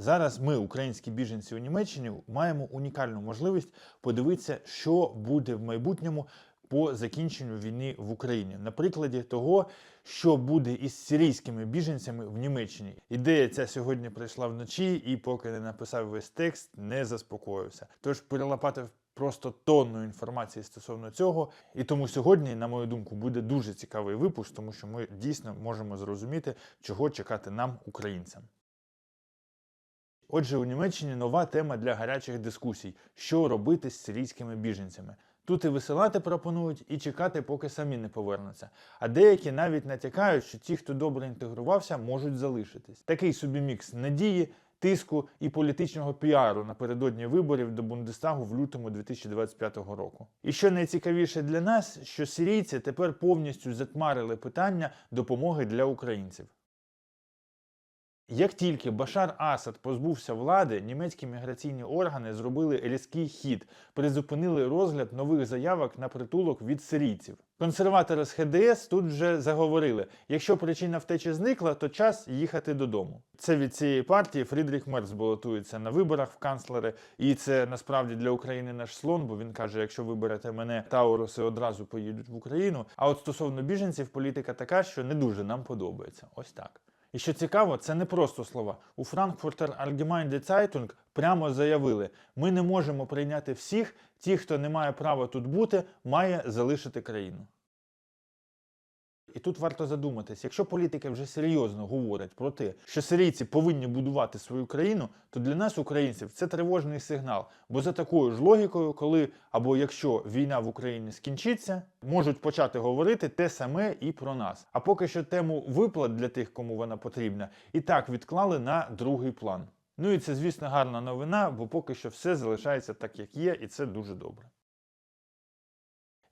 Зараз ми, українські біженці у Німеччині, маємо унікальну можливість подивитися, що буде в майбутньому по закінченню війни в Україні. На прикладі того, що буде із сирійськими біженцями в Німеччині. Ідея ця сьогодні прийшла вночі, і поки не написав весь текст, не заспокоївся. Тож перелопатив просто тонну інформації стосовно цього. І тому сьогодні, на мою думку, буде дуже цікавий випуск, тому що ми дійсно можемо зрозуміти, чого чекати нам, українцям. Отже, у Німеччині нова тема для гарячих дискусій: що робити з сирійськими біженцями. Тут і висилати пропонують, і чекати, поки самі не повернуться. А деякі навіть натякають, що ті, хто добре інтегрувався, можуть залишитись. Такий собі мікс надії, тиску і політичного піару напередодні виборів до Бундестагу в лютому 2025 року. І що найцікавіше для нас, що сирійці тепер повністю затмарили питання допомоги для українців. Як тільки Башар Асад позбувся влади, німецькі міграційні органи зробили різкий хід, призупинили розгляд нових заявок на притулок від сирійців. Консерватори з ХДС тут вже заговорили: якщо причина втечі зникла, то час їхати додому. Це від цієї партії Фрідріх Мерц балотується на виборах в канцлери, і це насправді для України наш слон, бо він каже: якщо виберете мене, Тауруси одразу поїдуть в Україну. А от стосовно біженців, політика така, що не дуже нам подобається. Ось так. І що цікаво, це не просто слова. У Frankfurter Allgemeine Zeitung прямо заявили: ми не можемо прийняти всіх, ті, хто не має права тут бути, має залишити країну. І тут варто задуматись, якщо політики вже серйозно говорять про те, що сирійці повинні будувати свою країну, то для нас, українців, це тривожний сигнал. Бо за такою ж логікою, коли або якщо війна в Україні скінчиться, можуть почати говорити те саме і про нас. А поки що тему виплат для тих, кому вона потрібна, і так відклали на другий план. Ну і це, звісно, гарна новина, бо поки що все залишається так, як є, і це дуже добре.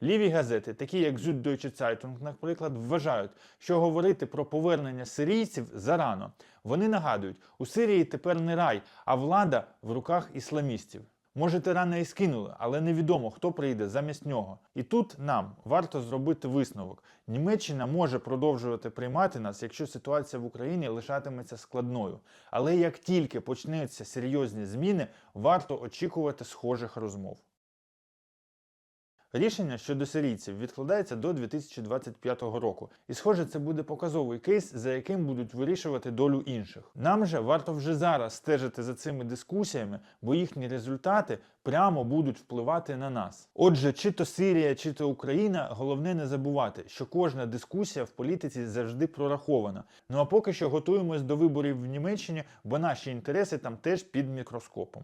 Ліві газети, такі як Süddeutsche Zeitung, наприклад, вважають, що говорити про повернення сирійців зарано. Вони нагадують, у Сирії тепер не рай, а влада в руках ісламістів. Може, тирана і скинули, але невідомо, хто прийде замість нього. І тут нам варто зробити висновок: Німеччина може продовжувати приймати нас, якщо ситуація в Україні лишатиметься складною. Але як тільки почнуться серйозні зміни, варто очікувати схожих розмов. Рішення щодо сирійців відкладається до 2025 року, і схоже, це буде показовий кейс, за яким будуть вирішувати долю інших. Нам же варто вже зараз стежити за цими дискусіями, бо їхні результати прямо будуть впливати на нас. Отже, чи то Сирія, чи то Україна, головне не забувати, що кожна дискусія в політиці завжди прорахована. Ну а поки що готуємось до виборів в Німеччині, бо наші інтереси там теж під мікроскопом.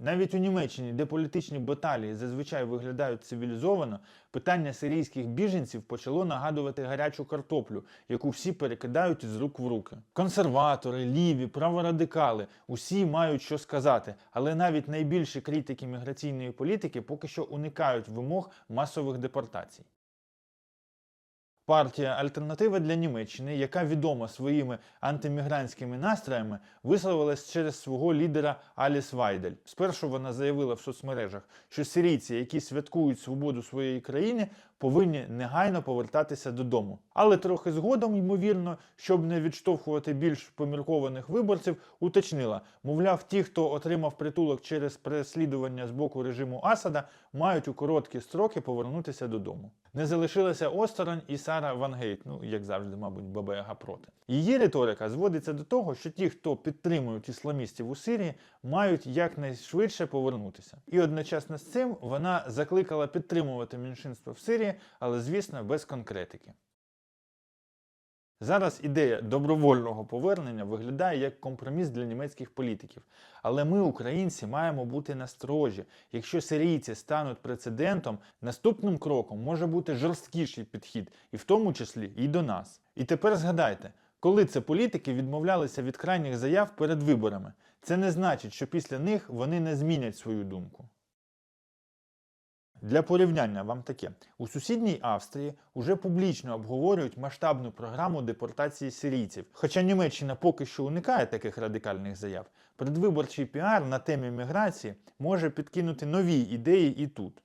Навіть у Німеччині, де політичні баталії зазвичай виглядають цивілізовано, питання сирійських біженців почало нагадувати гарячу картоплю, яку всі перекидають із рук в руки. Консерватори, ліві, праворадикали усі мають що сказати, але навіть найбільші критики міграційної політики поки що уникають вимог масових депортацій. Партія Альтернатива для Німеччини, яка відома своїми антимігрантськими настроями, висловилась через свого лідера Аліс Вайдель. Спершу вона заявила в соцмережах, що сирійці, які святкують свободу своєї країни, повинні негайно повертатися додому. Але трохи згодом, ймовірно, щоб не відштовхувати більш поміркованих виборців, уточнила, мовляв, ті, хто отримав притулок через переслідування з боку режиму Асада, мають у короткі строки повернутися додому. Не залишилася осторонь і Сара Ван Гейт, ну як завжди, мабуть, Баба Яга проти. Її риторика зводиться до того, що ті, хто підтримують ісламістів у Сирії, мають якнайшвидше повернутися. І одночасно з цим вона закликала підтримувати меншинство в Сирії, але звісно без конкретики. Зараз ідея добровольного повернення виглядає як компроміс для німецьких політиків. Але ми, українці, маємо бути насторожі. Якщо сирійці стануть прецедентом, наступним кроком може бути жорсткіший підхід, і в тому числі і до нас. І тепер згадайте, коли це політики відмовлялися від крайніх заяв перед виборами, це не значить, що після них вони не змінять свою думку. Для порівняння вам таке: у сусідній Австрії уже публічно обговорюють масштабну програму депортації сирійців. Хоча Німеччина поки що уникає таких радикальних заяв, предвиборчий піар на темі міграції може підкинути нові ідеї і тут.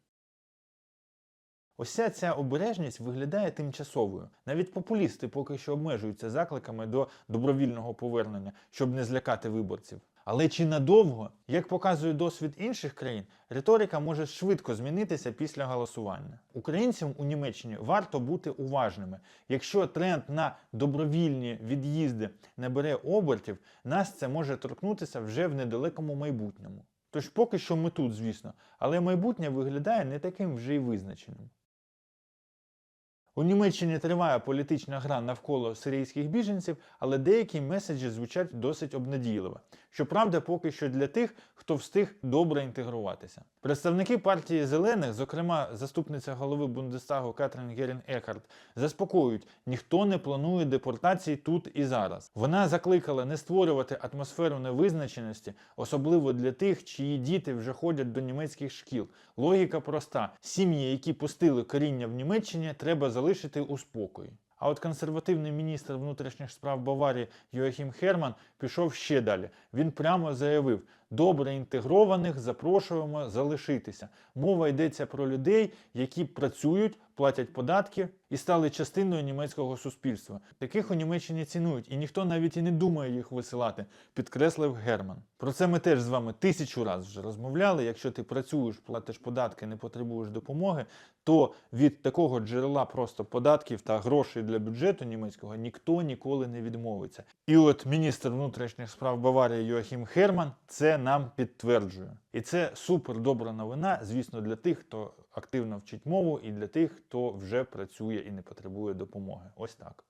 Уся ця обережність виглядає тимчасовою. Навіть популісти поки що обмежуються закликами до добровільного повернення, щоб не злякати виборців. Але чи надовго, як показує досвід інших країн, риторика може швидко змінитися після голосування. Українцям у Німеччині варто бути уважними. Якщо тренд на добровільні від'їзди набере обертів, нас це може торкнутися вже в недалекому майбутньому. Тож поки що ми тут, звісно, але майбутнє виглядає не таким вже й визначеним. У Німеччині триває політична гра навколо сирійських біженців, але деякі меседжі звучать досить обнадійливо. Щоправда, поки що для тих, хто встиг добре інтегруватися. Представники партії зелених, зокрема заступниця голови Бундестагу Катрін Герін Екарт, заспокоюють, ніхто не планує депортації тут і зараз. Вона закликала не створювати атмосферу невизначеності, особливо для тих, чиї діти вже ходять до німецьких шкіл. Логіка проста: сім'ї, які пустили коріння в Німеччині, треба залишити у спокої. А от консервативний міністр внутрішніх справ Баварії Йоахім Херман пішов ще далі. Він прямо заявив: добре інтегрованих запрошуємо залишитися. Мова йдеться про людей, які працюють, платять податки і стали частиною німецького суспільства. Таких у Німеччині цінують, і ніхто навіть і не думає їх висилати, підкреслив Герман. Про це ми теж з вами тисячу разів вже розмовляли. Якщо ти працюєш, платиш податки, не потребуєш допомоги, то від такого джерела просто податків та грошей для бюджету німецького ніхто ніколи не відмовиться. І от міністр внутрішніх справ Баварії Йоахім Херман це нам підтверджує. І це супер добра новина, звісно, для тих, хто активно вчить мову, і для тих, хто вже працює і не потребує допомоги. Ось так.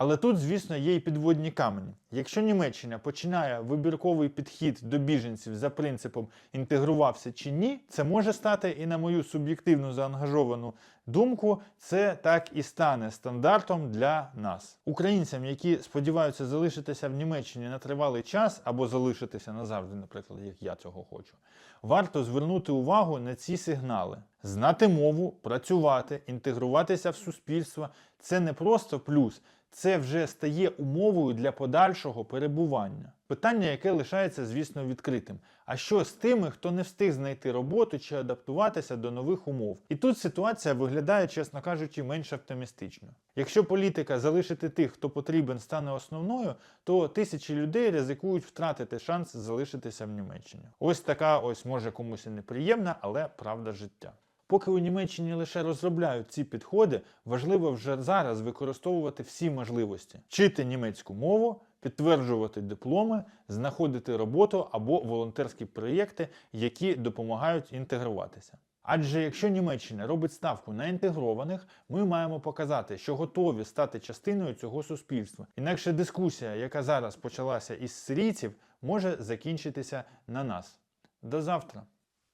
Але тут, звісно, є і підводні камені. Якщо Німеччина починає вибірковий підхід до біженців за принципом інтегрувався чи ні, це може стати і на мою суб'єктивну заангажовану думку, це так і стане стандартом для нас. Українцям, які сподіваються залишитися в Німеччині на тривалий час або залишитися назавжди, наприклад, як я цього хочу, варто звернути увагу на ці сигнали. Знати мову, працювати, інтегруватися в суспільство це не просто плюс це вже стає умовою для подальшого перебування. Питання, яке лишається, звісно, відкритим. А що з тими, хто не встиг знайти роботу чи адаптуватися до нових умов? І тут ситуація виглядає, чесно кажучи, менш оптимістично. Якщо політика залишити тих, хто потрібен, стане основною, то тисячі людей ризикують втратити шанс залишитися в Німеччині. Ось така, ось може комусь і неприємна, але правда життя. Поки у Німеччині лише розробляють ці підходи, важливо вже зараз використовувати всі можливості: вчити німецьку мову, підтверджувати дипломи, знаходити роботу або волонтерські проєкти, які допомагають інтегруватися. Адже якщо Німеччина робить ставку на інтегрованих, ми маємо показати, що готові стати частиною цього суспільства. Інакше дискусія, яка зараз почалася із сирійців, може закінчитися на нас. До завтра!